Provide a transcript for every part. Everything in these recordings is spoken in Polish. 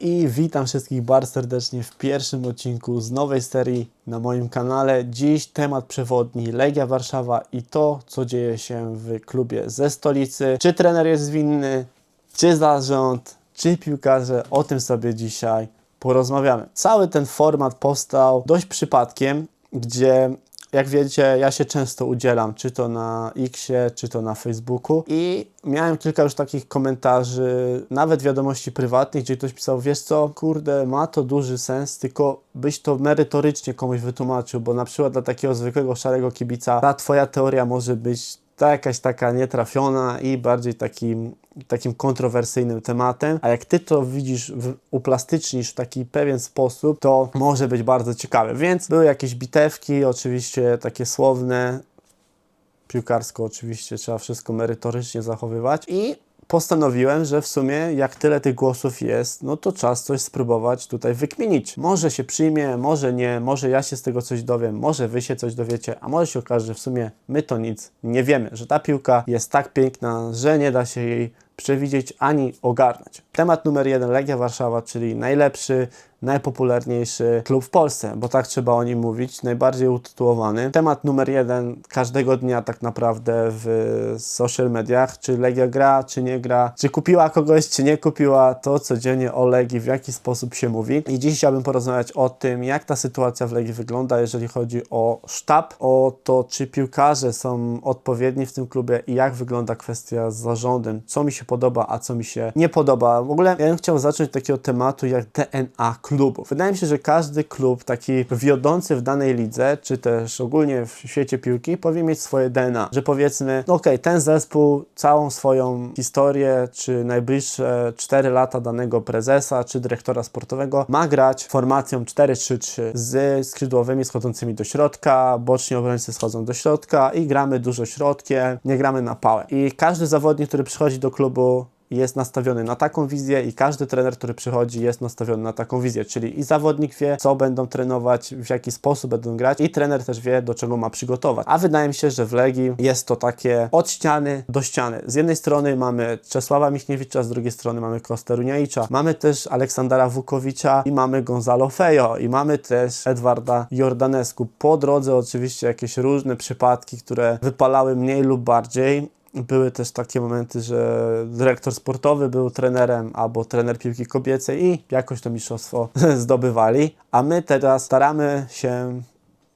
i witam wszystkich bardzo serdecznie w pierwszym odcinku z nowej serii na moim kanale. Dziś temat przewodni Legia Warszawa i to, co dzieje się w klubie ze stolicy. Czy trener jest winny, czy zarząd, czy piłkarze, o tym sobie dzisiaj porozmawiamy. Cały ten format powstał dość przypadkiem, gdzie jak wiecie, ja się często udzielam, czy to na Xie, czy to na Facebooku. I miałem kilka już takich komentarzy, nawet wiadomości prywatnych, gdzie ktoś pisał, wiesz co, kurde, ma to duży sens, tylko byś to merytorycznie komuś wytłumaczył, bo na przykład dla takiego zwykłego szarego kibica ta twoja teoria może być ta jakaś taka nietrafiona i bardziej takim, takim kontrowersyjnym tematem, a jak ty to widzisz, w, uplastycznisz w taki pewien sposób, to może być bardzo ciekawe. Więc były jakieś bitewki, oczywiście takie słowne, piłkarsko oczywiście trzeba wszystko merytorycznie zachowywać. I postanowiłem, że w sumie jak tyle tych głosów jest, no to czas coś spróbować tutaj wykminić. Może się przyjmie, może nie, może ja się z tego coś dowiem, może wy się coś dowiecie, a może się okaże, że w sumie my to nic nie wiemy, że ta piłka jest tak piękna, że nie da się jej przewidzieć ani ogarnąć. Temat numer jeden Legia Warszawa, czyli najlepszy, najpopularniejszy klub w Polsce, bo tak trzeba o nim mówić, najbardziej utytułowany. Temat numer jeden każdego dnia tak naprawdę w social mediach, czy Legia gra, czy nie gra, czy kupiła kogoś, czy nie kupiła, to codziennie o Legii, w jaki sposób się mówi. I dziś chciałbym porozmawiać o tym, jak ta sytuacja w Legii wygląda, jeżeli chodzi o sztab, o to, czy piłkarze są odpowiedni w tym klubie i jak wygląda kwestia z zarządem, co mi się podoba, a co mi się nie podoba. W ogóle ja bym chciał zacząć od takiego tematu jak DNA klubu. Wydaje mi się, że każdy klub taki wiodący w danej lidze, czy też ogólnie w świecie piłki, powinien mieć swoje DNA. Że powiedzmy, no okej, ten zespół całą swoją historię, czy najbliższe 4 lata danego prezesa, czy dyrektora sportowego ma grać formacją 4-3-3 z skrzydłowymi schodzącymi do środka, boczni obrońcy schodzą do środka i gramy dużo środkiem, nie gramy na pałę. I każdy zawodnik, który przychodzi do klubu jest nastawiony na taką wizję i każdy trener, który przychodzi jest nastawiony na taką wizję, czyli i zawodnik wie, co będą trenować, w jaki sposób będą grać i trener też wie, do czego ma przygotować. A wydaje mi się, że w Legii jest to takie od ściany do ściany. Z jednej strony mamy Czesława Michniewicza, z drugiej strony mamy Kostę Runiajicza, mamy też Aleksandra Wukowicza i mamy Gonzalo Fejo i mamy też Edwarda Jordanesku. Po drodze oczywiście jakieś różne przypadki, które wypalały mniej lub bardziej, były też takie momenty, że dyrektor sportowy był trenerem albo trener piłki kobiecej i jakoś to mistrzostwo zdobywali. A my teraz staramy się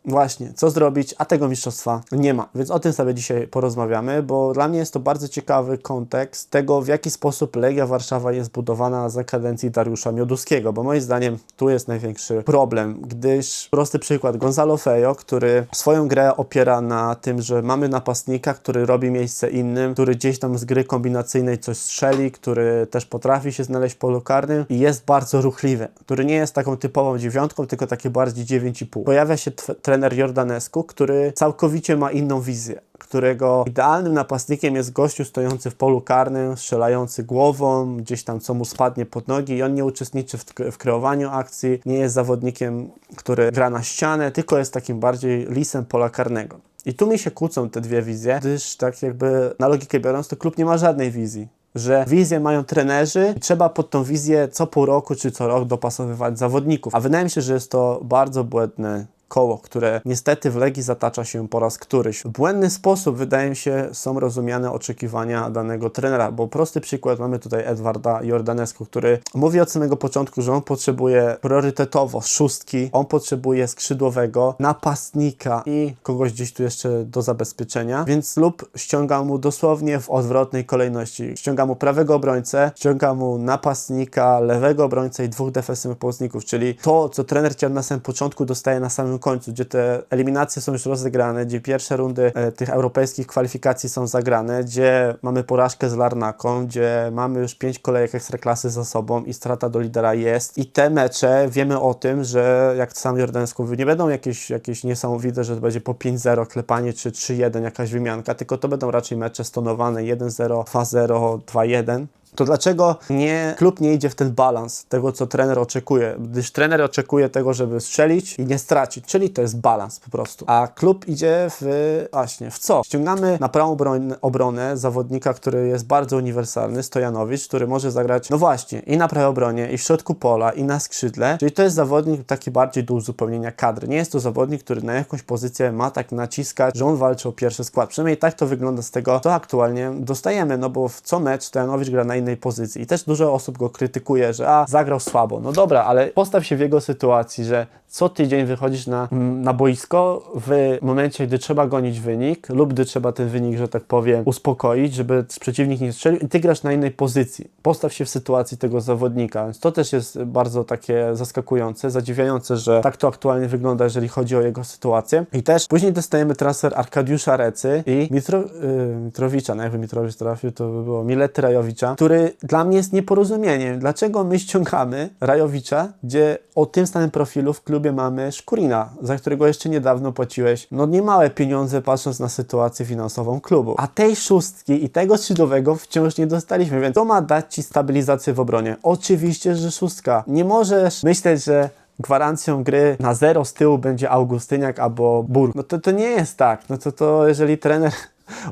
Właśnie, co zrobić, a tego mistrzostwa nie ma. Więc o tym sobie dzisiaj porozmawiamy, bo dla mnie jest to bardzo ciekawy kontekst tego, w jaki sposób Legia Warszawa jest budowana za kadencji Dariusza Mioduskiego, bo moim zdaniem tu jest największy problem, gdyż prosty przykład Gonzalo Fejo, który swoją grę opiera na tym, że mamy napastnika, który robi miejsce innym, który gdzieś tam z gry kombinacyjnej coś strzeli, który też potrafi się znaleźć w polu karnym i jest bardzo ruchliwy, który nie jest taką typową dziewiątką, tylko takie bardziej 9,5. Pojawia się tw- trener Jordanesku, który całkowicie ma inną wizję, którego idealnym napastnikiem jest gościu stojący w polu karnym, strzelający głową, gdzieś tam co mu spadnie pod nogi i on nie uczestniczy w, w kreowaniu akcji, nie jest zawodnikiem, który gra na ścianę, tylko jest takim bardziej lisem pola karnego. I tu mi się kłócą te dwie wizje, gdyż tak jakby na logikę biorąc, to klub nie ma żadnej wizji że wizję mają trenerzy i trzeba pod tą wizję co pół roku czy co rok dopasowywać zawodników. A wydaje mi się, że jest to bardzo błędne koło, które niestety w Legii zatacza się po raz któryś. W błędny sposób, wydaje mi się, są rozumiane oczekiwania danego trenera, bo prosty przykład mamy tutaj Edwarda Jordanesku, który mówi od samego początku, że on potrzebuje priorytetowo szóstki, on potrzebuje skrzydłowego, napastnika i kogoś gdzieś tu jeszcze do zabezpieczenia, więc lub ściąga mu dosłownie w odwrotnej kolejności. Ściąga mu prawego obrońcę, ściąga mu napastnika, lewego obrońcę i dwóch defensywnych pomocników, czyli to, co trener chciał na samym początku, dostaje na samym końcu, gdzie te eliminacje są już rozegrane, gdzie pierwsze rundy e, tych europejskich kwalifikacji są zagrane, gdzie mamy porażkę z Larnaką, gdzie mamy już pięć kolejek ekstraklasy za sobą i strata do lidera jest. I te mecze wiemy o tym, że jak sam Jordański mówi, nie będą jakieś, jakieś niesamowite, że to będzie po 5-0 klepanie czy 3-1 jakaś wymianka, tylko to będą raczej mecze stonowane 1-0, 2-0, 2-1 To dlaczego nie, klub nie idzie w ten balans tego, co trener oczekuje? Gdyż trener oczekuje tego, żeby strzelić i nie stracić, czyli to jest balans po prostu. A klub idzie w właśnie w co? Ściągamy na prawą obronę, obronę zawodnika, który jest bardzo uniwersalny, Stojanowicz, który może zagrać, no właśnie, i na prawej obronie, i w środku pola, i na skrzydle, czyli to jest zawodnik taki bardziej do uzupełnienia kadry. Nie jest to zawodnik, który na jakąś pozycję ma tak naciskać, że on walczy o pierwszy skład. Przynajmniej tak to wygląda z tego, co aktualnie dostajemy, no bo w co mecz Stojanowicz gra na innej pozycji i też dużo osób go krytykuje, że a, zagrał słabo. No dobra, ale postaw się w jego sytuacji, że co tydzień wychodzisz na, na boisko w momencie, gdy trzeba gonić wynik lub gdy trzeba ten wynik, że tak powiem, uspokoić, żeby przeciwnik nie strzelił i ty grasz na innej pozycji. Postaw się w sytuacji tego zawodnika. Więc to też jest bardzo takie zaskakujące, zadziwiające, że tak to aktualnie wygląda, jeżeli chodzi o jego sytuację. I też później dostajemy transfer Arkadiusza Recy i Mitro, yy, Mitrowicza, no jakby Mitrowicz trafił, to by było Milety Rajowicza, który dla mnie jest nieporozumieniem. Dlaczego my ściągamy Rajowicza, gdzie o tym samym profilu w klubie mamy Szkurina, za którego jeszcze niedawno płaciłeś no niemałe pieniądze patrząc na sytuację finansową klubu. A tej szóstki i tego skrzydłowego wciąż nie dostaliśmy, więc to ma dać Ci stabilizację w obronie. Oczywiście, że szóstka. Nie możesz myśleć, że gwarancją gry na zero z tyłu będzie Augustyniak albo Burg. No to, to nie jest tak. No to, to jeżeli trener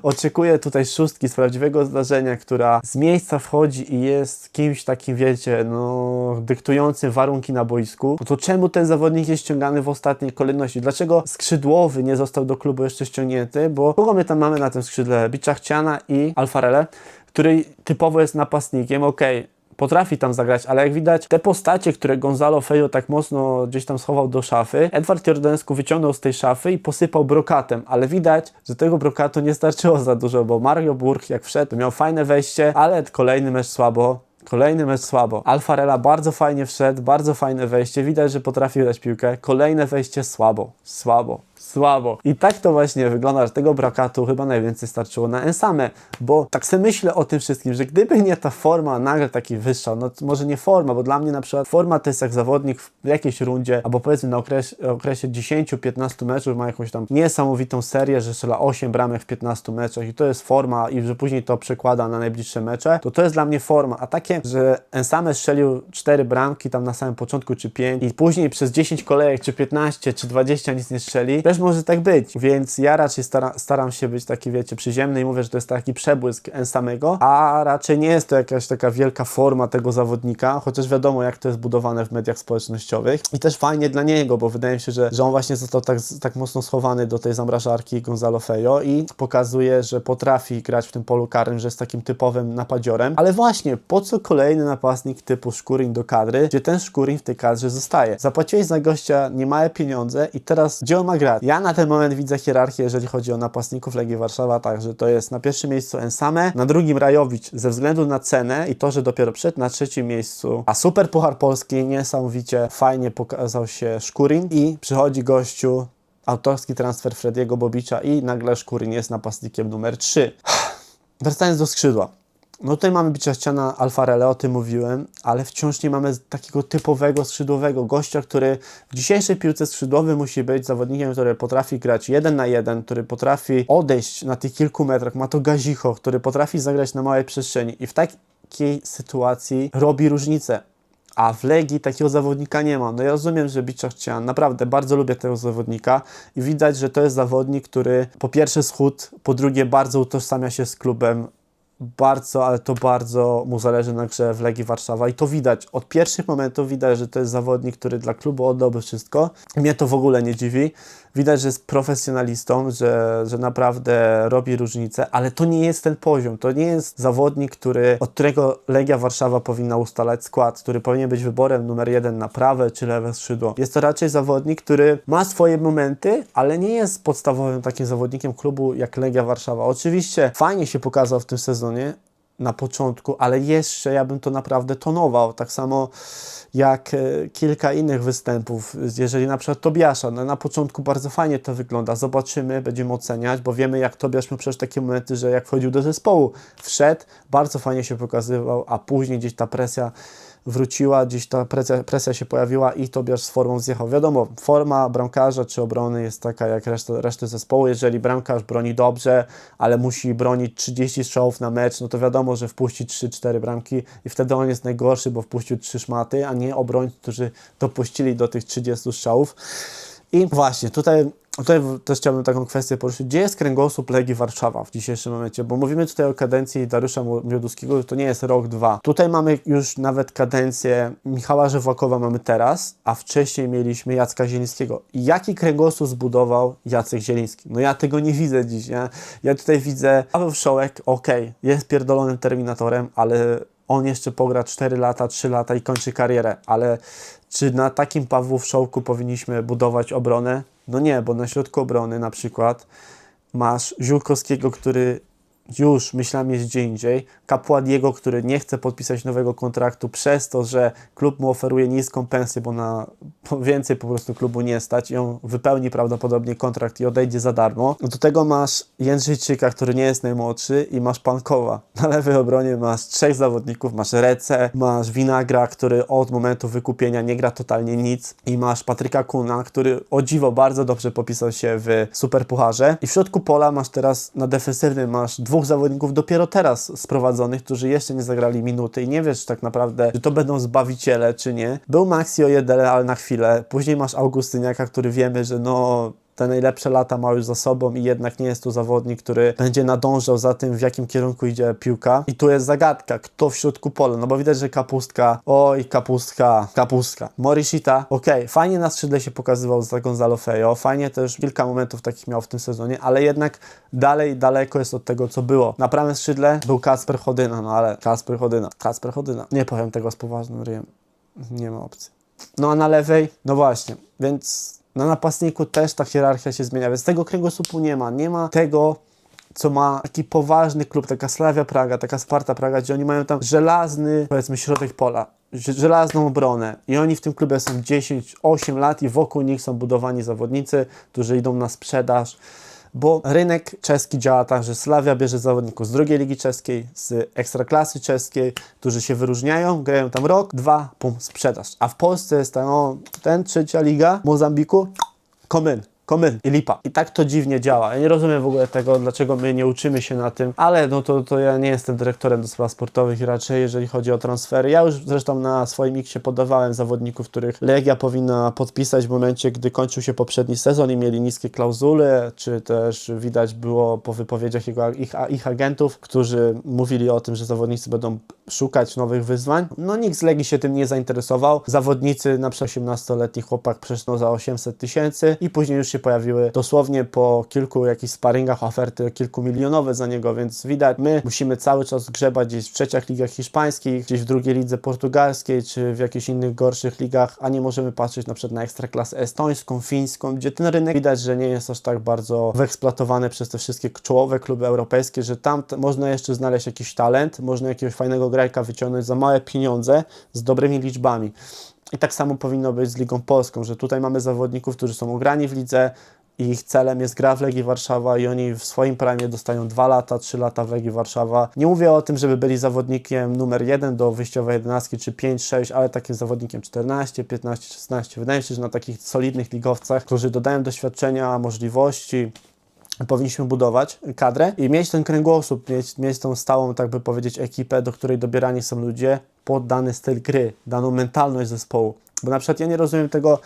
oczekuje tutaj szóstki z prawdziwego zdarzenia, która z miejsca wchodzi i jest kimś takim, wiecie, no, dyktującym warunki na boisku, no to czemu ten zawodnik jest ściągany w ostatniej kolejności? Dlaczego skrzydłowy nie został do klubu jeszcze ściągnięty? Bo kogo my tam mamy na tym skrzydle? Biczachciana i Alfarele, który typowo jest napastnikiem, okay potrafi tam zagrać, ale jak widać, te postacie, które Gonzalo Fejo tak mocno gdzieś tam schował do szafy, Edward Jordensku wyciągnął z tej szafy i posypał brokatem, ale widać, że tego brokatu nie starczyło za dużo, bo Mario Burg jak wszedł, miał fajne wejście, ale kolejny mecz słabo, Kolejny mecz słabo. Alfarela bardzo fajnie wszedł, bardzo fajne wejście. Widać, że potrafi dać piłkę. Kolejne wejście słabo, słabo słabo. I tak to właśnie wygląda, że tego brakatu chyba najwięcej starczyło na Ensame, bo tak sobie myślę o tym wszystkim, że gdyby nie ta forma nagle taki wyższa, no może nie forma, bo dla mnie na przykład forma to jest jak zawodnik w jakiejś rundzie, albo powiedzmy na okres, okresie 10-15 meczów ma jakąś tam niesamowitą serię, że strzela 8 bramek w 15 meczach i to jest forma i że później to przekłada na najbliższe mecze, to to jest dla mnie forma, a takie, że Ensame strzelił 4 bramki tam na samym początku czy 5 i później przez 10 kolejek czy 15 czy 20 nic nie strzeli, też może tak być, więc ja raczej stara, staram się być taki, wiecie, przyziemny i mówię, że to jest taki przebłysk samego, a raczej nie jest to jakaś taka wielka forma tego zawodnika, chociaż wiadomo, jak to jest budowane w mediach społecznościowych i też fajnie dla niego, bo wydaje mi się, że, że on właśnie został tak, tak mocno schowany do tej zamrażarki Gonzalo Fejo i pokazuje, że potrafi grać w tym polu karnym, że jest takim typowym napadziorem, ale właśnie, po co kolejny napastnik typu Szkurin do kadry, gdzie ten Szkurin w tej kadrze zostaje? Zapłaciłeś za gościa niemałe pieniądze i teraz gdzie on ma grać? Ja na ten moment widzę hierarchię, jeżeli chodzi o napastników Legii Warszawa, także to jest na pierwszym miejscu Ensame, na drugim Rajowicz ze względu na cenę i to, że dopiero przed na trzecim miejscu, a Super Puchar Polski niesamowicie fajnie pokazał się Szkurin i przychodzi gościu autorski transfer Frediego Bobicza i nagle Szkurin jest napastnikiem numer 3. Wracając do skrzydła. No tutaj mamy bicia ściana Alfarele, o tym mówiłem, ale wciąż nie mamy takiego typowego skrzydłowego gościa, który w dzisiejszej piłce skrzydłowy musi być zawodnikiem, który potrafi grać jeden na jeden, który potrafi odejść na tych kilku metrach, ma to gazicho, który potrafi zagrać na małej przestrzeni i w takiej sytuacji robi różnicę. A w Legii takiego zawodnika nie ma. No ja rozumiem, że Biczach Cian, naprawdę bardzo lubię tego zawodnika i widać, że to jest zawodnik, który po pierwsze schód, po drugie bardzo utożsamia się z klubem bardzo, ale to bardzo mu zależy na grze w Legii Warszawa i to widać. Od pierwszych momentów widać, że to jest zawodnik, który dla klubu oddałby wszystko. Mnie to w ogóle nie dziwi. Widać, że jest profesjonalistą, że, że naprawdę robi różnicę, ale to nie jest ten poziom. To nie jest zawodnik, który, od którego Legia Warszawa powinna ustalać skład, który powinien być wyborem numer jeden na prawe czy lewe skrzydło. Jest to raczej zawodnik, który ma swoje momenty, ale nie jest podstawowym takim zawodnikiem klubu jak Legia Warszawa. Oczywiście fajnie się pokazał w tym sezonie, na początku, ale jeszcze ja bym to naprawdę tonował. Tak samo jak e, kilka innych występów, jeżeli na przykład Tobiasza, no na początku bardzo fajnie to wygląda, zobaczymy, będziemy oceniać, bo wiemy jak Tobiasz miał przecież takie momenty, że jak wchodził do zespołu, wszedł, bardzo fajnie się pokazywał, a później gdzieś ta presja wróciła, gdzieś ta presja, presja się pojawiła i Tobiasz z formą zjechał. Wiadomo, forma bramkarza czy obrony jest taka jak reszta, reszty zespołu. Jeżeli bramkarz broni dobrze, ale musi bronić 30 strzałów na mecz, no to wiadomo, że wpuści 3-4 bramki i wtedy on jest najgorszy, bo wpuścił 3 szmaty, a nie obrońcy, którzy dopuścili do tych 30 strzałów. I właśnie, tutaj Tutaj też chciałbym taką kwestię poruszyć. Gdzie jest kręgosłup Legii Warszawa w dzisiejszym momencie? Bo mówimy tutaj o kadencji Dariusza Mioduskiego, to nie jest rok, dwa. Tutaj mamy już nawet kadencję Michała Żywłakowa mamy teraz, a wcześniej mieliśmy Jacka Zielińskiego. Jaki kręgosłup zbudował Jacek Zieliński? No ja tego nie widzę dziś, nie? Ja tutaj widzę Paweł Wszołek, okej, okay, jest pierdolonym terminatorem, ale on jeszcze pogra 4 lata, 3 lata i kończy karierę, ale czy na takim Pawłu Wszołku powinniśmy budować obronę? No nie, bo na środku obrony na przykład masz Ziółkowskiego, który już myślami jest gdzie indziej. Kapładiego, który nie chce podpisać nowego kontraktu przez to, że klub mu oferuje niską pensję, bo na więcej po prostu klubu nie stać i on wypełni prawdopodobnie kontrakt i odejdzie za darmo. Do tego masz Jędrzejczyka, który nie jest najmłodszy i masz Pankowa. Na lewej obronie masz trzech zawodników, masz Rece, masz Winagra, który od momentu wykupienia nie gra totalnie nic i masz Patryka Kuna, który o dziwo bardzo dobrze popisał się w Superpucharze i w środku pola masz teraz na defensywnym masz dwóch zawodników dopiero teraz sprowadzonych, którzy jeszcze nie zagrali minuty i nie wiesz tak naprawdę, czy to będą zbawiciele, czy nie. Był Maxi Ojedele, ale na chwilę. Później masz Augustyniaka, który wiemy, że no te najlepsze lata ma już za sobą i jednak nie jest to zawodnik, który będzie nadążał za tym, w jakim kierunku idzie piłka. I tu jest zagadka, kto w środku pola, no bo widać, że kapustka, oj kapustka, kapustka. Morishita, okej, okay, fajnie na skrzydle się pokazywał za Gonzalo Fejo, fajnie też kilka momentów takich miał w tym sezonie, ale jednak dalej daleko jest od tego, co było. Na prawym skrzydle był Kasper Chodyna, no ale Kasper Chodyna, Kasper Chodyna. Nie powiem tego z poważnym ryjem. Nie ma opcji. No a na lewej, no właśnie, więc na napastniku też ta hierarchia się zmienia, więc tego kręgosłupu nie ma. Nie ma tego, co ma taki poważny klub, taka Slavia Praga, taka Sparta Praga, gdzie oni mają tam żelazny, powiedzmy, środek pola, żelazną obronę i oni w tym klubie są 10-8 lat i wokół nich są budowani zawodnicy, którzy idą na sprzedaż bo rynek czeski działa tak, że Slavia bierze zawodników z drugiej ligi czeskiej, z ekstraklasy czeskiej, którzy się wyróżniają, grają tam rok, dwa, pum, sprzedaż. A w Polsce jest tam, o, ten trzecia liga, Mozambiku, Komyn komyn i lipa. I tak to dziwnie działa. Ja nie rozumiem w ogóle tego, dlaczego my nie uczymy się na tym, ale no to, to ja nie jestem dyrektorem do spraw sportowych raczej jeżeli chodzi o transfery. Ja już zresztą na swoim miksie podawałem zawodników, których Legia powinna podpisać w momencie, gdy kończył się poprzedni sezon i mieli niskie klauzule, czy też widać było po wypowiedziach jego, ich, ich agentów, którzy mówili o tym, że zawodnicy będą szukać nowych wyzwań. No nikt z Legii się tym nie zainteresował. Zawodnicy, na przykład 18-letni chłopak przeszło za 800 tysięcy i później już się pojawiły dosłownie po kilku jakichś sparingach oferty kilkumilionowe za niego, więc widać, my musimy cały czas grzebać gdzieś w trzeciach ligach hiszpańskich, gdzieś w drugiej lidze portugalskiej, czy w jakichś innych gorszych ligach, a nie możemy patrzeć na przykład na ekstraklasę estońską, fińską, gdzie ten rynek widać, że nie jest aż tak bardzo wyeksploatowany przez te wszystkie czołowe kluby europejskie, że tam można jeszcze znaleźć jakiś talent, można jakiegoś fajnego grajka wyciągnąć za małe pieniądze z dobrymi liczbami. I tak samo powinno być z Ligą Polską, że tutaj mamy zawodników, którzy są ugrani w lidze, i ich celem jest gra w Legii Warszawa i oni w swoim prime dostają 2 lata, 3 lata w Legii Warszawa. Nie mówię o tym, żeby byli zawodnikiem numer 1 do wyjściowej 11 czy 5, 6, ale takim zawodnikiem 14, 15, 16. Wydaje mi się, że na takich solidnych ligowcach, którzy dodają doświadczenia, możliwości, powinniśmy budować kadrę i mieć ten kręgosłup, mieć, mieć tą stałą, tak by powiedzieć, ekipę, do której dobierani są ludzie pod dany styl gry, daną mentalność zespołu. Bo na przykład ja nie rozumiem tego,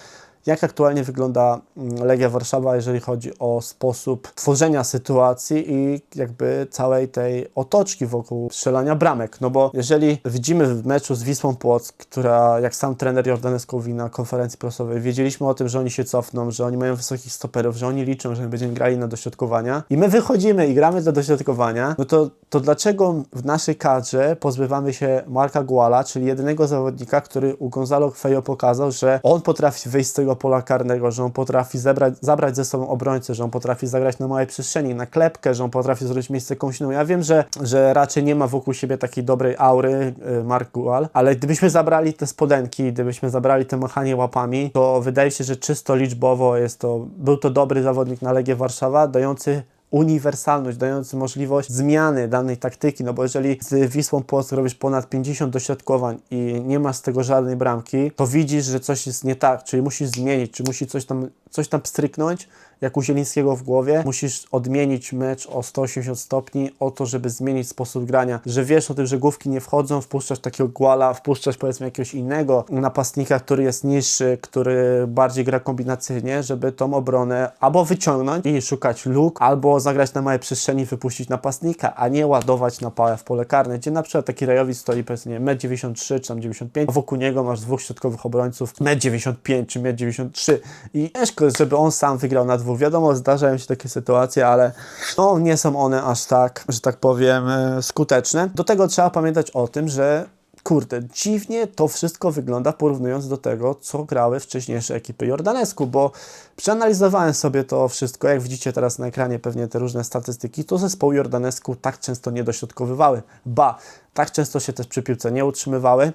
jak aktualnie wygląda mm, Legia Warszawa, jeżeli chodzi o sposób tworzenia sytuacji i jakby całej tej otoczki wokół strzelania bramek. No bo jeżeli widzimy w meczu z Wisłą Płock, która jak sam trener Jordan Skowi na konferencji prasowej, wiedzieliśmy o tym, że oni się cofną, że oni mają wysokich stoperów, że oni liczą, że będziemy grali na dośrodkowania i my wychodzimy i gramy do dośrodkowania, no to, to dlaczego w naszej kadrze pozbywamy się Marka Guala, czyli jedynego zawodnika, który u Gonzalo Fejo pokazał, że on potrafi wyjść z tego pola karnego, że on potrafi zebrać, zabrać ze sobą obrońcę, że on potrafi zagrać na małej przestrzeni, na klepkę, że on potrafi zrobić miejsce komuś Ja wiem, że, że raczej nie ma wokół siebie takiej dobrej aury y, Mark Gual, ale gdybyśmy zabrali te spodenki, gdybyśmy zabrali te machanie łapami, to wydaje się, że czysto liczbowo jest to, był to dobry zawodnik na Legię Warszawa, dający uniwersalność, dający możliwość zmiany danej taktyki, no bo jeżeli z Wisłą Płock robisz ponad 50 dośrodkowań i nie masz z tego żadnej bramki, to widzisz, że coś jest nie tak, czyli musisz zmienić, czy musi coś tam, coś tam stryknąć, jak u Zielińskiego w głowie, musisz odmienić mecz o 180 stopni o to, żeby zmienić sposób grania, że wiesz o tym, że główki nie wchodzą, wpuszczasz takiego głala, wpuszczasz powiedzmy jakiegoś innego napastnika, który jest niższy, który bardziej gra kombinacyjnie, żeby tą obronę albo wyciągnąć i szukać luk, albo zagrać na małej przestrzeni i wypuścić napastnika, a nie ładować na pałę w pole karne, gdzie na przykład taki Rajowic stoi powiedzmy 1,93 m czy tam 95 a wokół niego masz dwóch środkowych obrońców 1,95 m czy 1,93 m i ciężko jest, żeby on sam wygrał na dwóch. Wiadomo, zdarzają się takie sytuacje, ale no, nie są one aż tak, że tak powiem, e, skuteczne. Do tego trzeba pamiętać o tym, że kurde, dziwnie to wszystko wygląda porównując do tego, co grały wcześniejsze ekipy Jordanesku, bo przeanalizowałem sobie to wszystko, jak widzicie teraz na ekranie pewnie te różne statystyki, to zespoły Jordanesku tak często nie dośrodkowywały, ba, tak często się też przy piłce nie utrzymywały,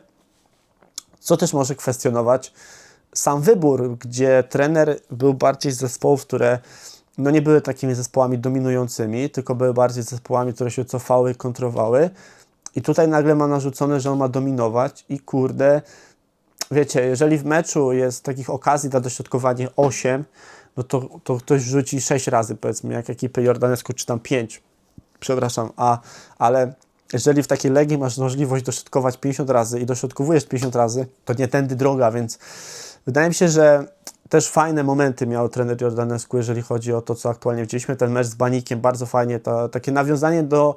co też może kwestionować sam wybór, gdzie trener był bardziej z zespołów, które no nie były takimi zespołami dominującymi, tylko były bardziej zespołami, które się cofały, kontrowały. I tutaj nagle ma narzucone, że on ma dominować i kurde, wiecie, jeżeli w meczu jest takich okazji na dośrodkowanie 8, no to, to ktoś rzuci 6 razy, powiedzmy, jak ekipy Jordanesku, czy tam 5, przepraszam, a, ale jeżeli w takiej Legii masz możliwość dośrodkować 50 razy i dośrodkowujesz 50 razy, to nie tędy droga, więc wydaje mi się, że też fajne momenty miał trener Jordanescu, jeżeli chodzi o to, co aktualnie widzieliśmy. Ten mecz z Banikiem, bardzo fajnie, to, takie nawiązanie do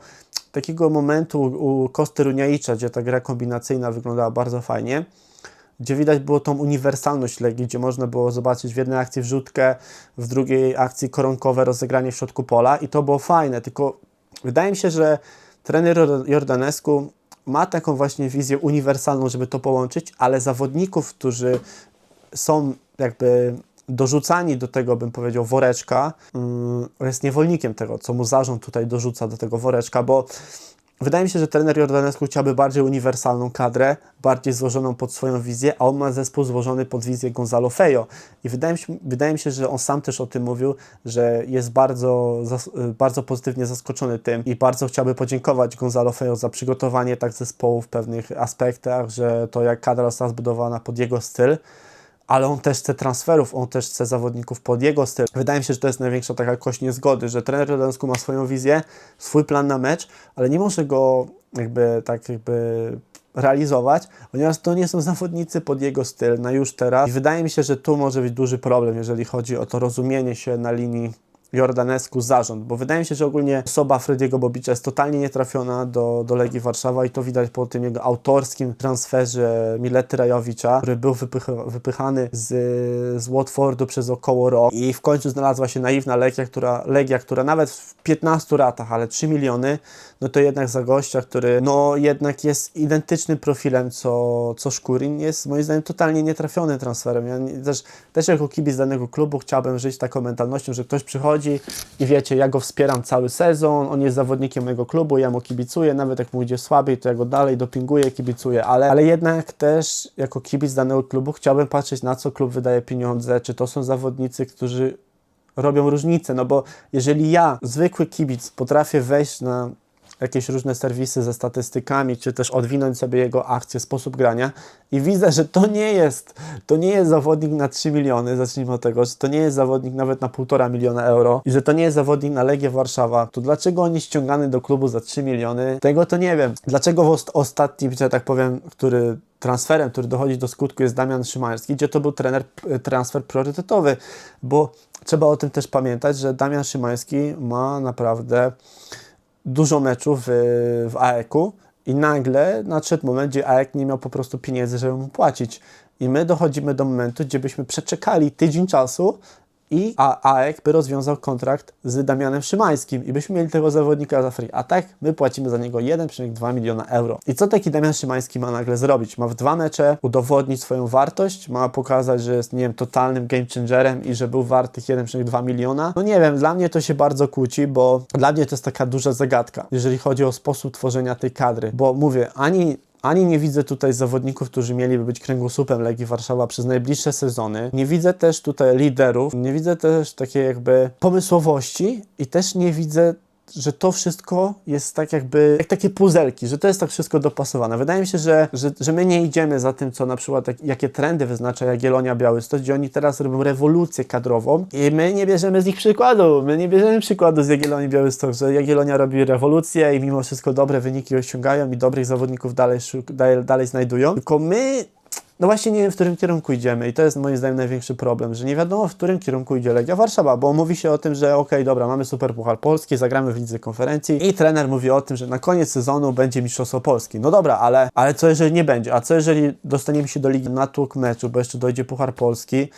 takiego momentu u Kosty Runiaicza, gdzie ta gra kombinacyjna wyglądała bardzo fajnie, gdzie widać było tą uniwersalność Legii, gdzie można było zobaczyć w jednej akcji wrzutkę, w drugiej akcji koronkowe rozegranie w środku pola i to było fajne, tylko wydaje mi się, że trener Jordanescu ma taką właśnie wizję uniwersalną, żeby to połączyć, ale zawodników, którzy są jakby dorzucani do tego, bym powiedział, woreczka, mm, jest niewolnikiem tego, co mu zarząd tutaj dorzuca do tego woreczka, bo wydaje mi się, że trener Jordanescu chciałby bardziej uniwersalną kadrę, bardziej złożoną pod swoją wizję, a on ma zespół złożony pod wizję Gonzalo Fejo. I wydaje mi, się, wydaje mi się, że on sam też o tym mówił, że jest bardzo, bardzo pozytywnie zaskoczony tym i bardzo chciałby podziękować Gonzalo Fejo za przygotowanie tak zespołu w pewnych aspektach, że to jak kadra została zbudowana pod jego styl, ale on też chce transferów, on też chce zawodników pod jego styl. Wydaje mi się, że to jest największa taka kość niezgody, że trener Radomsku ma swoją wizję, swój plan na mecz, ale nie może go jakby tak jakby realizować, ponieważ to nie są zawodnicy pod jego styl na już teraz. I wydaje mi się, że tu może być duży problem, jeżeli chodzi o to rozumienie się na linii Jordanesku zarząd, bo wydaje mi się, że ogólnie osoba Frediego Bobicza jest totalnie nietrafiona do, do Legii Warszawa i to widać po tym jego autorskim transferze Milety Rajowicza, który był wypych, wypychany z, z Watfordu przez około rok i w końcu znalazła się naiwna Legia, która, Legia, która nawet w 15 latach, ale 3 miliony, no to jednak za gościa, który no jednak jest identycznym profilem co, co Szkurin, jest moim zdaniem totalnie nietrafiony transferem. Ja też, też jako kibic danego klubu chciałbym żyć taką mentalnością, że ktoś przychodzi i wiecie, ja go wspieram cały sezon, on jest zawodnikiem mojego klubu, ja mu kibicuję, nawet jak mu idzie słabiej, to ja go dalej dopinguję, kibicuję, ale, ale jednak też jako kibic danego klubu chciałbym patrzeć na co klub wydaje pieniądze, czy to są zawodnicy, którzy robią różnicę, no bo jeżeli ja, zwykły kibic, potrafię wejść na jakieś różne serwisy ze statystykami, czy też odwinąć sobie jego akcję, sposób grania i widzę, że to nie jest, to nie jest zawodnik na 3 miliony, zacznijmy od tego, że to nie jest zawodnik nawet na 1,5 miliona euro i że to nie jest zawodnik na Legię Warszawa, to dlaczego on jest ściągany do klubu za 3 miliony? Tego to nie wiem. Dlaczego w ostatnim, że tak powiem, który transferem, który dochodzi do skutku jest Damian Szymański, gdzie to był trener, transfer priorytetowy, bo trzeba o tym też pamiętać, że Damian Szymański ma naprawdę dużo meczów w, w AEK-u i nagle nadszedł moment, gdzie AEK nie miał po prostu pieniędzy, żeby mu płacić. I my dochodzimy do momentu, gdzie byśmy przeczekali tydzień czasu i AEK by rozwiązał kontrakt z Damianem Szymańskim i byśmy mieli tego zawodnika za free. A tak my płacimy za niego 1,2 miliona euro. I co taki Damian Szymański ma nagle zrobić? Ma w dwa mecze udowodnić swoją wartość, ma pokazać, że jest, nie wiem, totalnym game changerem i że był wart tych 1,2 miliona. No nie wiem, dla mnie to się bardzo kłóci, bo dla mnie to jest taka duża zagadka, jeżeli chodzi o sposób tworzenia tej kadry, bo mówię, ani Ani nie widzę tutaj zawodników, którzy mieliby być kręgosłupem Legii Warszawa przez najbliższe sezony. Nie widzę też tutaj liderów, nie widzę też takiej jakby pomysłowości i też nie widzę że to wszystko jest tak jakby, jak takie puzelki, że to jest tak wszystko dopasowane. Wydaje mi się, że, że, że my nie idziemy za tym, co na przykład, jak, jakie trendy wyznacza Jagiellonia Białystok, gdzie oni teraz robią rewolucję kadrową i my nie bierzemy z nich przykładu, my nie bierzemy przykładu z Jagiellonii Białystok, że Jagiellonia robi rewolucję i mimo wszystko dobre wyniki osiągają i dobrych zawodników dalej, dalej, dalej znajdują, tylko my no właśnie nie wiem, w którym kierunku idziemy i to jest moim zdaniem największy problem, że nie wiadomo, w którym kierunku idzie Legia Warszawa, bo mówi się o tym, że okej, dobra, mamy Super Puchar Polski, zagramy w Lidze Konferencji i trener mówi o tym, że na koniec sezonu będzie Mistrzostwo Polski. No dobra, ale, ale co jeżeli nie będzie? A co jeżeli dostaniemy się do Ligi na tłuk meczu, bo jeszcze dojdzie Puchar Polski?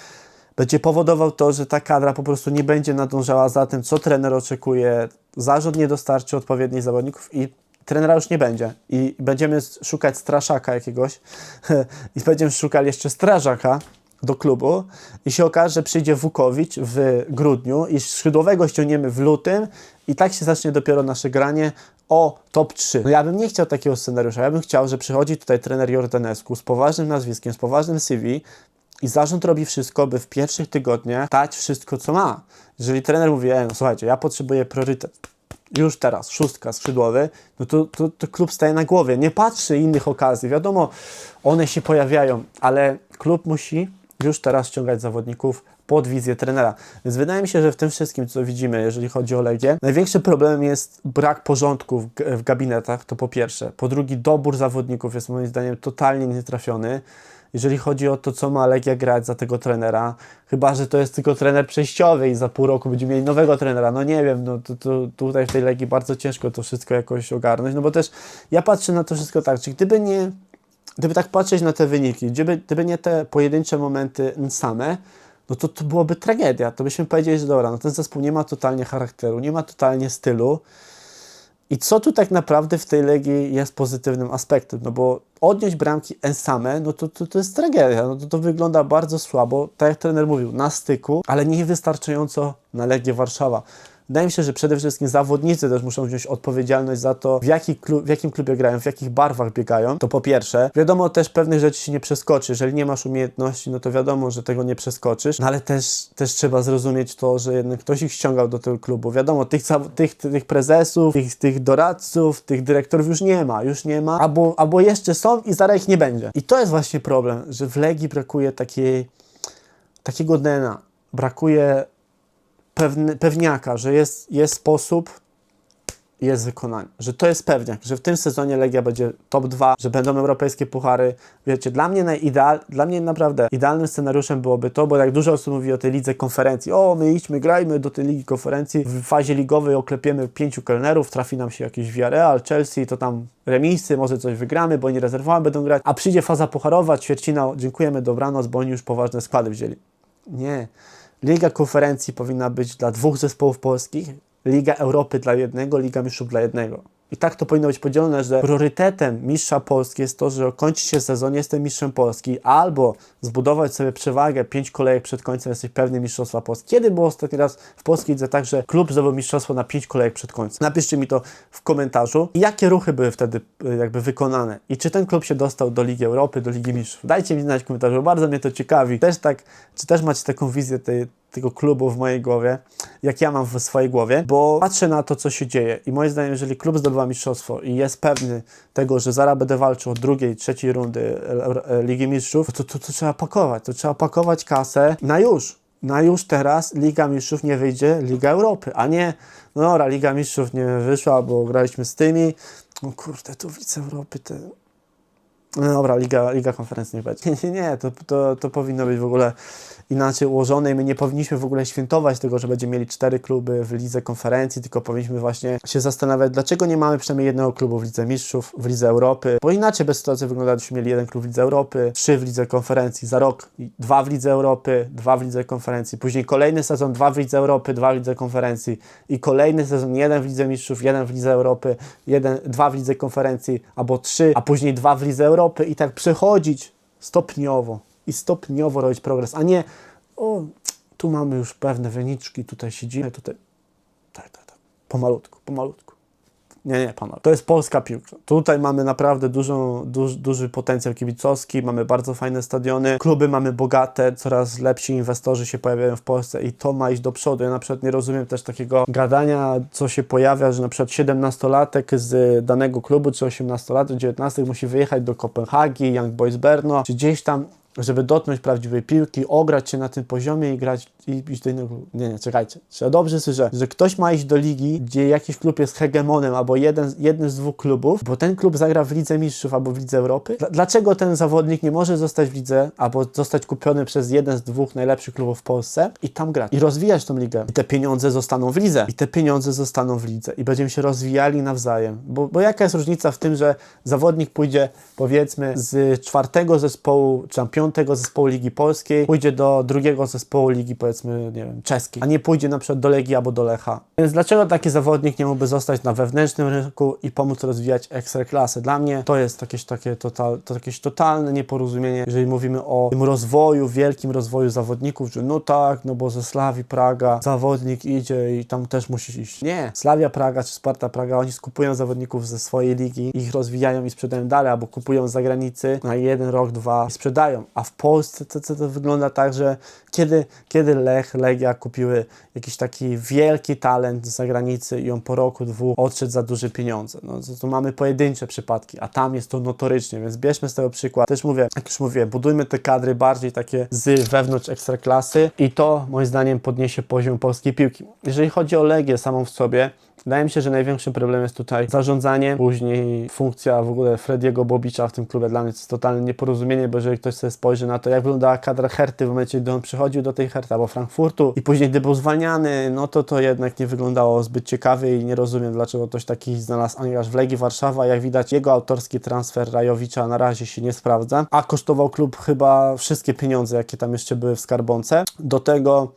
będzie powodował to, że ta kadra po prostu nie będzie nadążała za tym, co trener oczekuje, zarząd nie dostarczy odpowiednich zawodników i trenera już nie będzie. I będziemy szukać straszaka jakiegoś i będziemy szukali jeszcze strażaka do klubu i się okaże, że przyjdzie Wukowicz w grudniu i skrzydłowego ściągniemy w lutym i tak się zacznie dopiero nasze granie o top 3. No ja bym nie chciał takiego scenariusza. Ja bym chciał, że przychodzi tutaj trener Jordanescu z poważnym nazwiskiem, z poważnym CV, i zarząd robi wszystko, by w pierwszych tygodniach dać wszystko, co ma. Jeżeli trener mówi, e, no słuchajcie, ja potrzebuję priorytet, już teraz, szóstka, skrzydłowy, no to, to, to klub staje na głowie, nie patrzy innych okazji. Wiadomo, one się pojawiają, ale klub musi już teraz ściągać zawodników pod wizję trenera. Więc wydaje mi się, że w tym wszystkim, co widzimy, jeżeli chodzi o Legię, największy problem jest brak porządku w, w gabinetach, to po pierwsze. Po drugie, dobór zawodników jest moim zdaniem totalnie nietrafiony jeżeli chodzi o to, co ma Legia grać za tego trenera. Chyba, że to jest tylko trener przejściowy i za pół roku będziemy mieli nowego trenera. No nie wiem, no to, to tutaj w tej Legii bardzo ciężko to wszystko jakoś ogarnąć, no bo też ja patrzę na to wszystko tak, czy gdyby nie, gdyby tak patrzeć na te wyniki, gdyby, gdyby nie te pojedyncze momenty same, no to to byłoby tragedia. To byśmy powiedzieli, że dobra, no ten zespół nie ma totalnie charakteru, nie ma totalnie stylu. I co tu tak naprawdę w tej Legii jest pozytywnym aspektem? No bo odnieść bramki same, no to, to, to jest tragedia. No to, to wygląda bardzo słabo, tak jak trener mówił, na styku, ale nie wystarczająco na Legię Warszawa. Wydaje mi się, że przede wszystkim zawodnicy też muszą wziąć odpowiedzialność za to, w, jaki w jakim klubie grają, w jakich barwach biegają. To po pierwsze. Wiadomo, też pewnych rzeczy się nie przeskoczy. Jeżeli nie masz umiejętności, no to wiadomo, że tego nie przeskoczysz. No ale też, też trzeba zrozumieć to, że jednak ktoś ich ściągał do tego klubu. Wiadomo, tych, tych, tych prezesów, tych, tych doradców, tych dyrektorów już nie ma. Już nie ma. Albo, albo jeszcze są i zaraz ich nie będzie. I to jest właśnie problem, że w Legii brakuje takiej, takiego DNA. Brakuje pewny, pewniaka, że jest, jest sposób, jest wykonanie. Że to jest pewniak, że w tym sezonie Legia będzie top 2, że będą europejskie puchary. Wiecie, dla mnie, najideal, dla mnie naprawdę idealnym scenariuszem byłoby to, bo jak dużo osób mówi o tej lidze konferencji, o my idźmy, grajmy do tej ligi konferencji, w fazie ligowej oklepiemy pięciu kelnerów, trafi nam się jakiś Villarreal, Chelsea, to tam remisy, może coś wygramy, bo oni rezerwowani będą grać, a przyjdzie faza pucharowa, ćwiercina, dziękujemy, dobranoc, bo oni już poważne składy wzięli. Nie. Liga konferencji powinna być dla dwóch zespołów polskich, Liga Europy dla jednego, Liga Mistrzów dla jednego. I tak to powinno być podzielone, że priorytetem mistrza Polski jest to, że kończy się sezon, jestem mistrzem Polski, albo zbudować sobie przewagę pięć kolejek przed końcem, jesteś pewny mistrzostwa Polski. Kiedy było ostatni raz w Polskiej Lidze tak, że klub zdobył mistrzostwo na pięć kolejek przed końcem? Napiszcie mi to w komentarzu. I jakie ruchy były wtedy y, jakby wykonane? I czy ten klub się dostał do Ligi Europy, do Ligi Mistrzów? Dajcie mi znać w komentarzu, bardzo mnie to ciekawi. Też tak, czy też macie taką wizję tej, tego klubu w mojej głowie, jak ja mam w swojej głowie, bo patrzę na to, co się dzieje. I moim zdaniem, jeżeli klub zdobywa mistrzostwo i jest pewny tego, że zaraz będę walczył o drugiej, trzeciej rundy Ligi Mistrzów, to, to, to trzeba pakować, to trzeba pakować kasę na już. Na już teraz Liga Mistrzów nie wyjdzie, Liga Europy, a nie, no Liga Mistrzów nie wyszła, bo graliśmy z tymi, o kurde, to Wice Europy, te... No dobra, Liga, Liga Konferencji nie będzie. Nie, nie, to, to, to powinno być w ogóle inaczej ułożone i my nie powinniśmy w ogóle świętować tego, że będziemy mieli cztery kluby w lidze konferencji, tylko powinniśmy właśnie się zastanawiać, dlaczego nie mamy przynajmniej jednego klubu w lidze mistrzów, w lidze Europy, bo inaczej bez sytuacji wygląda, gdybyśmy mieli jeden klub w lidze Europy, trzy w lidze konferencji, za rok dwa w lidze Europy, dwa w lidze konferencji, później kolejny sezon dwa w lidze Europy, dwa w lidze konferencji i kolejny sezon jeden w lidze mistrzów, jeden w lidze Europy, jeden, dwa w lidze konferencji, albo trzy, a później dwa w lidze Europy i tak przechodzić stopniowo i stopniowo robić progres, a nie o, tu mamy już pewne wyniczki, tutaj siedzimy, tutaj tak, tak, tak, pomalutku, pomalutku. Nie, nie, panowie. To jest polska piłka. Tutaj mamy naprawdę dużą, duż, duży potencjał kibicowski, mamy bardzo fajne stadiony, kluby mamy bogate, coraz lepsi inwestorzy się pojawiają w Polsce i to ma iść do przodu. Ja na przykład nie rozumiem też takiego gadania, co się pojawia, że na przykład 17-latek z danego klubu, czy 18-latek, 19 musi wyjechać do Kopenhagi, Young Boys Brno, czy gdzieś tam żeby dotknąć prawdziwej piłki, ograć się na tym poziomie i grać i iść do innego. Nie, nie, czekajcie. Trzeba dobrze słyszę, że ktoś ma iść do ligi, gdzie jakiś klub jest hegemonem, albo jeden, z dwóch klubów, bo ten klub zagra w Lidze Mistrzów albo w Lidze Europy. Dlaczego ten zawodnik nie może zostać w lidze, albo zostać kupiony przez jeden z dwóch najlepszych klubów w Polsce i tam grać i rozwijać tą ligę? I te pieniądze zostaną w lidze. I te pieniądze zostaną w lidze. I będziemy się rozwijali nawzajem. Bo, bo jaka jest różnica w tym, że zawodnik pójdzie, powiedzmy, z czwartego zespołu, tam piątego zespołu Ligi Polskiej, pójdzie do drugiego zespołu Ligi, powiedzmy, nie wiem, czeskiej, a nie pójdzie na przykład do Legii albo do Lecha. Więc dlaczego taki zawodnik nie mógłby zostać na wewnętrznym rynku i pomóc rozwijać ekstraklasę? Dla mnie to jest jakieś takie total, to jakieś totalne nieporozumienie, jeżeli mówimy o tym rozwoju, wielkim rozwoju zawodników, że no tak, no bo ze Slawii Praga zawodnik idzie i tam też musi iść. Nie. Slavia Praga czy Sparta Praga, oni skupują zawodników ze swojej ligi, ich rozwijają i sprzedają dalej, albo kupują z zagranicy na jeden rok, dwa i sprzedają. A w Polsce to, to, to wygląda tak, że kiedy, kiedy Lech, Legia kupiły jakiś taki wielki talent z zagranicy i on po roku, dwóch odszedł za duże pieniądze. No, to, to mamy pojedyncze przypadki, a tam jest to notorycznie, więc bierzmy z tego przykład. Też mówię, jak już mówię, budujmy te kadry bardziej takie z wewnątrz ekstraklasy i to moim zdaniem podniesie poziom polskiej piłki. Jeżeli chodzi o Legię samą w sobie, Wydaje mi się, że największy problem jest tutaj zarządzanie, później funkcja w ogóle Frediego Bobicza w tym klubie. Dla mnie to jest totalne nieporozumienie, bo jeżeli ktoś sobie spojrzy na to, jak wyglądała kadra Herty w momencie, gdy on do tej Herty albo Frankfurtu i później gdy był zwalniany, no to to jednak nie wyglądało zbyt ciekawie i nie rozumiem, dlaczego ktoś taki znalazł angaż w Legii Warszawa. Jak widać, jego autorski transfer Rajowicza na razie się nie sprawdza, a kosztował klub chyba wszystkie pieniądze, jakie tam jeszcze były w skarbonce. Do tego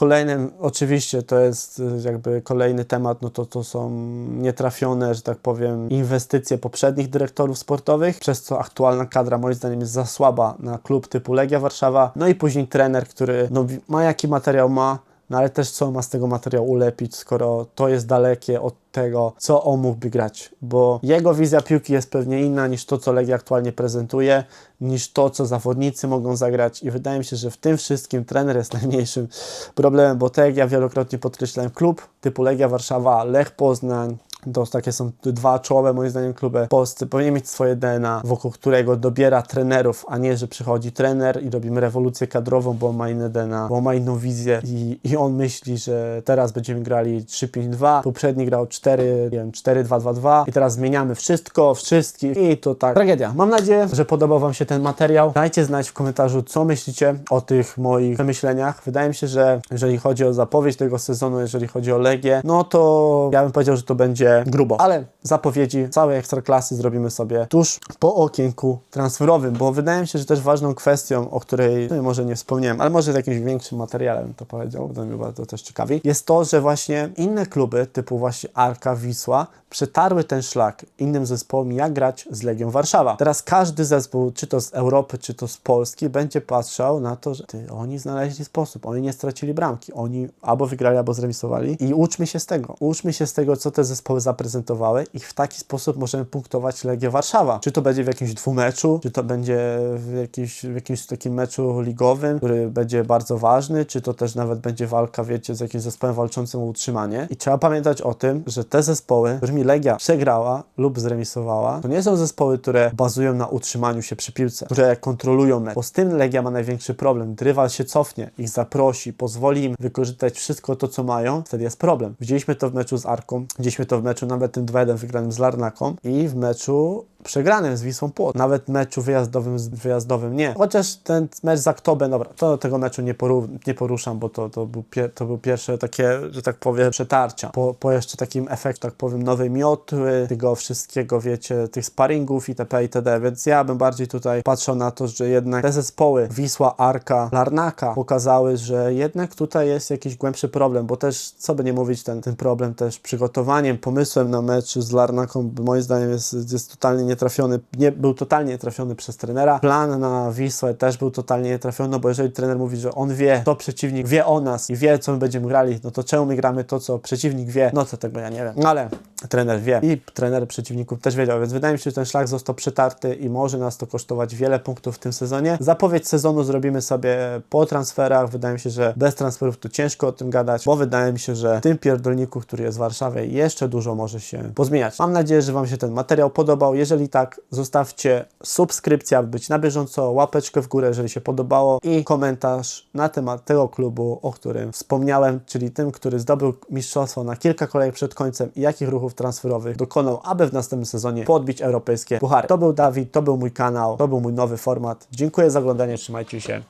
Kolejnym oczywiście to jest y, jakby kolejny temat, no to to są nietrafione, że tak powiem, inwestycje poprzednich dyrektorów sportowych, przez co aktualna kadra moim zdaniem jest za słaba na klub typu Legia Warszawa. No i później trener, który no, ma jaki materiał ma, no ale też co ma z tego materiału ulepić, skoro to jest dalekie od tego, co on mógłby grać, bo jego wizja piłki jest pewnie inna niż to, co Legia aktualnie prezentuje, niż to, co zawodnicy mogą zagrać. I wydaje mi się, że w tym wszystkim trener jest najmniejszym problemem, bo tak jak ja wielokrotnie podkreślałem, klub typu Legia Warszawa, Lech Poznań, to takie są dwa czołowe, moim zdaniem, kluby w Polsce. Powinien mieć swoje DNA, wokół którego dobiera trenerów, a nie, że przychodzi trener i robimy rewolucję kadrową, bo ma inne DNA, bo ma inną wizję i, i on myśli, że teraz będziemy grali 3-5-2, poprzedni grał 4, nie wiem, 4-2-2-2 i teraz zmieniamy wszystko, wszystkich i to tak. Tragedia. Mam nadzieję, że podobał Wam się ten materiał. Dajcie znać w komentarzu, co myślicie o tych moich przemyśleniach. Wydaje mi się, że jeżeli chodzi o zapowiedź tego sezonu, jeżeli chodzi o Legię, no to ja bym powiedział, że to będzie grubo. Ale zapowiedzi całej ekstraklasy zrobimy sobie tuż po okienku transferowym, bo wydaje mi się, że też ważną kwestią, o której no, może nie wspomniałem, ale może w jakimś większym materiale bym to powiedział, to mnie bardzo też ciekawi, jest to, że właśnie inne kluby typu właśnie Arka, Wisła przetarły ten szlak innym zespołom, jak grać z Legią Warszawa. Teraz każdy zespół, czy to z Europy, czy to z Polski, będzie patrzał na to, że ty, oni znaleźli sposób, oni nie stracili bramki, oni albo wygrali, albo zremisowali i uczmy się z tego. Uczmy się z tego, co te zespoły zaprezentowały i w taki sposób możemy punktować Legię Warszawa. Czy to będzie w jakimś dwumeczu, czy to będzie w jakimś, w jakimś takim meczu ligowym, który będzie bardzo ważny, czy to też nawet będzie walka, wiecie, z jakimś zespołem walczącym o utrzymanie. I trzeba pamiętać o tym, że te zespoły, którymi Legia przegrała lub zremisowała, to nie są zespoły, które bazują na utrzymaniu się przy piłce, które kontrolują mecz. Bo z tym Legia ma największy problem. Gdy rywal się cofnie, ich zaprosi, pozwoli im wykorzystać wszystko to, co mają, wtedy jest problem. Widzieliśmy to w meczu z Arką, widzieliśmy to w meczu nawet tym 2-1 wygranym z Larnaką i w meczu przegranym z Wisłą Płot. Nawet meczu wyjazdowym z wyjazdowym nie. Chociaż ten mecz z Aktobem, dobra, to tego meczu nie, poru nie poruszam, bo to, to, był to był pierwsze takie, że tak powiem, przetarcia. Po, po jeszcze takim efekcie, tak powiem, nowej miotły, tego wszystkiego, wiecie, tych sparingów itp. itd. Więc ja bym bardziej tutaj patrzył na to, że jednak te zespoły Wisła, Arka, Larnaka pokazały, że jednak tutaj jest jakiś głębszy problem, bo też, co by nie mówić, ten, ten problem też przygotowaniem, pomysłem na mecz z Larnaką, moim zdaniem jest, jest totalnie nietrafiony, nie, był totalnie nietrafiony przez trenera. Plan na Wisłę też był totalnie nietrafiony, no bo jeżeli trener mówi, że on wie, to przeciwnik wie o nas i wie, co my będziemy grali, no to czemu my gramy to, co przeciwnik wie, no to tego ja nie wiem. Ale trener wie i trener przeciwników też wiedział, więc wydaje mi się, że ten szlak został przetarty i może nas to kosztować wiele punktów w tym sezonie. Zapowiedź sezonu zrobimy sobie po transferach. Wydaje mi się, że bez transferów to ciężko o tym gadać, bo wydaje mi się, że w tym pierdolniku, który jest w Warszawie, jeszcze dużo może się pozmieniać. Mam nadzieję, że Wam się ten materiał podobał. Jeżeli tak, zostawcie subskrypcję, aby być na bieżąco, łapeczkę w górę, jeżeli się podobało i komentarz na temat tego klubu, o którym wspomniałem, czyli tym, który zdobył mistrzostwo na kilka kolejek przed końcem i jakich ruchów transferowych dokonał, aby w następnym sezonie podbić europejskie puchary. To był Dawid, to był mój kanał, to był mój nowy format. Dziękuję za oglądanie, trzymajcie się.